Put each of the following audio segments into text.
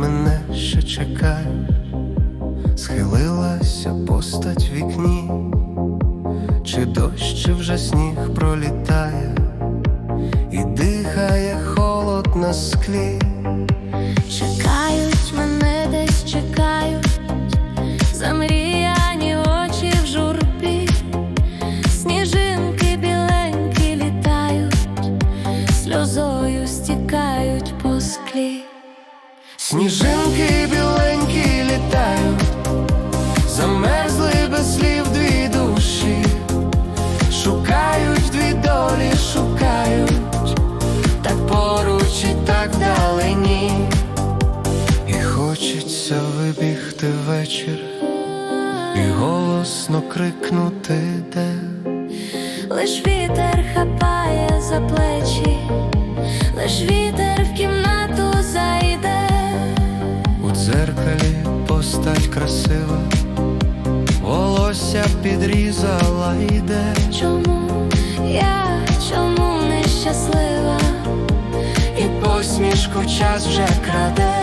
мене ще чекаєш, схилилася постать в вікні, чи дощ, чи вже сніг пролітає, і дихає холод на склі. Чекають мене десь чекають, замріяні очі в журбі, сніжинки біленькі літають, сльозою стікають по склі. Сніжинки біленькі літають, замерзли без слів дві душі, шукають дві долі, шукають, так поруч і так вдалині. І хочеться вибігти вечір, і голосно крикнути де. Лиш вітер хапає постать красива, волосся підрізала йде. Чому я чому нещаслива? І посмішку час вже краде.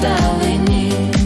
вдалині.